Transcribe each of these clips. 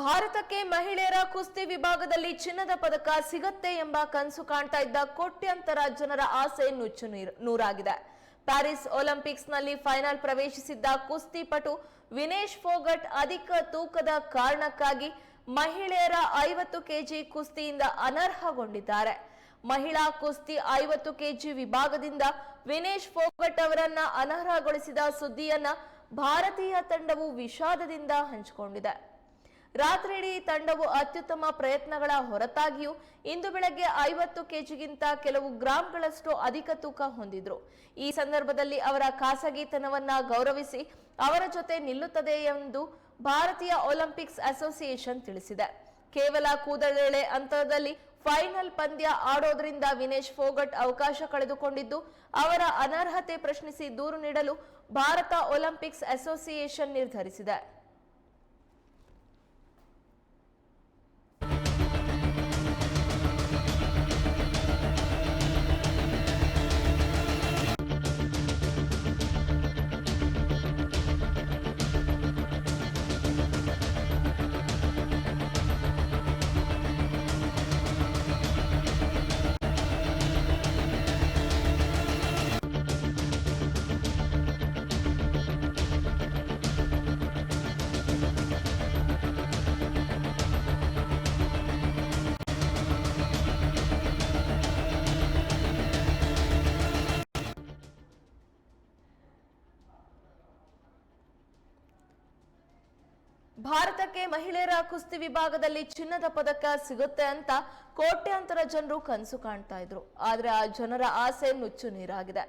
ಭಾರತಕ್ಕೆ ಮಹಿಳೆಯರ ಕುಸ್ತಿ ವಿಭಾಗದಲ್ಲಿ ಚಿನ್ನದ ಪದಕ ಸಿಗತ್ತೆ ಎಂಬ ಕನಸು ಕಾಣ್ತಾ ಇದ್ದ ಕೋಟ್ಯಂತರ ಜನರ ಆಸೆ ನುಚ್ಚು ನೀರು ನೂರಾಗಿದೆ. ಪ್ಯಾರಿಸ್ ಒಲಿಂಪಿಕ್ಸ್ನಲ್ಲಿ ಫೈನಲ್ ಪ್ರವೇಶಿಸಿದ್ದ ಕುಸ್ತಿಪಟು ವಿನೇಶ್ ಫೋಗಟ್ ಅಧಿಕ ತೂಕದ ಕಾರಣಕ್ಕಾಗಿ ಮಹಿಳೆಯರ ಐವತ್ತು ಕೆಜಿ ಕುಸ್ತಿಯಿಂದ ಅನರ್ಹಗೊಂಡಿದ್ದಾರೆ. ಮಹಿಳಾ ಕುಸ್ತಿ ಐವತ್ತು ಕೆಜಿ ವಿಭಾಗದಿಂದ ವಿನೇಶ್ ಫೋಗಟ್ ಅವರನ್ನ ಅನರ್ಹಗೊಳಿಸಿದ ಸುದ್ದಿಯನ್ನ ಭಾರತೀಯ ತಂಡವು ವಿಷಾದದಿಂದ ಹಂಚಿಕೊಂಡಿದೆ. ರಾತ್ರಿಯಿಡೀ ತಂಡವು ಅತ್ಯುತ್ತಮ ಪ್ರಯತ್ನಗಳ ಹೊರತಾಗಿಯೂ ಇಂದು ಬೆಳಗ್ಗೆ ಐವತ್ತು ಕೆಜಿಗಿಂತ ಕೆಲವು ಗ್ರಾಂಗಳಷ್ಟು ಅಧಿಕ ತೂಕ ಹೊಂದಿದ್ರು. ಈ ಸಂದರ್ಭದಲ್ಲಿ ಅವರ ಖಾಸಗಿತನವನ್ನ ಗೌರವಿಸಿ ಅವರ ಜೊತೆ ನಿಲ್ಲುತ್ತದೆ ಎಂದು ಭಾರತೀಯ ಒಲಿಂಪಿಕ್ಸ್ ಅಸೋಸಿಯೇಷನ್ ತಿಳಿಸಿದೆ. ಕೇವಲ ಕೂದಲೆಳೆ ಅಂತರದಲ್ಲಿ ಫೈನಲ್ ಪಂದ್ಯ ಆಡೋದ್ರಿಂದ ವಿನೇಶ್ ಫೋಗಟ್ ಅವಕಾಶ ಕಳೆದುಕೊಂಡಿದ್ದು, ಅವರ ಅನರ್ಹತೆ ಪ್ರಶ್ನಿಸಿ ದೂರು ನೀಡಲು ಭಾರತ ಒಲಿಂಪಿಕ್ಸ್ ಅಸೋಸಿಯೇಷನ್ ನಿರ್ಧರಿಸಿದೆ. ಭಾರತಕ್ಕೆ ಮಹಿಳೆಯರ ಕುಸ್ತಿ ವಿಭಾಗದಲ್ಲಿ ಚಿನ್ನದ ಪದಕ ಸಿಗುತ್ತೆ ಅಂತ ಕೋಟ್ಯಾಂತರ ಜನರು ಕನಸು ಕಾಣ್ತಾ ಇದ್ರು. ಆದ್ರೆ ಆ ಜನರ ಆಸೆ ನುಚ್ಚು ನೀರಾಗಿದೆ.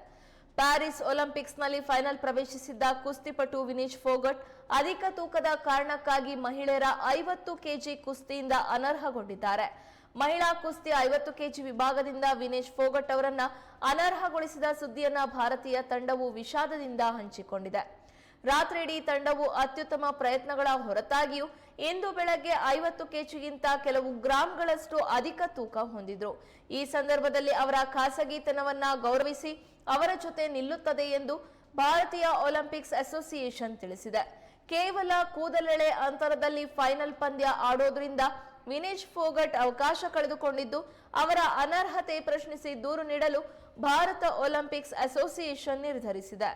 ಪ್ಯಾರಿಸ್ ಒಲಿಂಪಿಕ್ಸ್ನಲ್ಲಿ ಫೈನಲ್ ಪ್ರವೇಶಿಸಿದ್ದ ಕುಸ್ತಿಪಟು ವಿನೀಶ್ ಫೋಗಟ್ ಅಧಿಕ ತೂಕದ ಕಾರಣಕ್ಕಾಗಿ ಮಹಿಳೆಯರ ಐವತ್ತು ಕೆಜಿ ಕುಸ್ತಿಯಿಂದ ಅನರ್ಹಗೊಂಡಿದ್ದಾರೆ. ಮಹಿಳಾ ಕುಸ್ತಿ ಐವತ್ತು ಕೆಜಿ ವಿಭಾಗದಿಂದ ವಿನೇಶ್ ಫೋಗಟ್ ಅವರನ್ನ ಅನರ್ಹಗೊಳಿಸಿದ ಸುದ್ದಿಯನ್ನ ಭಾರತೀಯ ತಂಡವು ವಿಷಾದದಿಂದ ಹಂಚಿಕೊಂಡಿದೆ. ರಾತ್ರಿಯಿಡೀ ತಂಡವು ಅತ್ಯುತ್ತಮ ಪ್ರಯತ್ನಗಳ ಹೊರತಾಗಿಯೂ ಇಂದು ಬೆಳಗ್ಗೆ ಐವತ್ತು ಕೆಜಿಗಿಂತ ಕೆಲವು ಗ್ರಾಂಗಳಷ್ಟು ಅಧಿಕ ತೂಕ ಹೊಂದಿದ್ರು. ಈ ಸಂದರ್ಭದಲ್ಲಿ ಅವರ ಖಾಸಗಿತನವನ್ನ ಗೌರವಿಸಿ ಅವರ ಜೊತೆ ನಿಲ್ಲುತ್ತದೆ ಎಂದು ಭಾರತೀಯ ಒಲಿಂಪಿಕ್ಸ್ ಅಸೋಸಿಯೇಷನ್ ತಿಳಿಸಿದೆ. ಕೇವಲ ಕೂದಲೆಳೆ ಅಂತರದಲ್ಲಿ ಫೈನಲ್ ಪಂದ್ಯ ಆಡೋದ್ರಿಂದ ವಿನೇಶ್ ಫೋಗಟ್ ಅವಕಾಶ ಕಳೆದುಕೊಂಡಿದ್ದು, ಅವರ ಅನರ್ಹತೆ ಪ್ರಶ್ನಿಸಿ ದೂರು ನೀಡಲು ಭಾರತ ಒಲಿಂಪಿಕ್ಸ್ ಅಸೋಸಿಯೇಷನ್ ನಿರ್ಧರಿಸಿದೆ.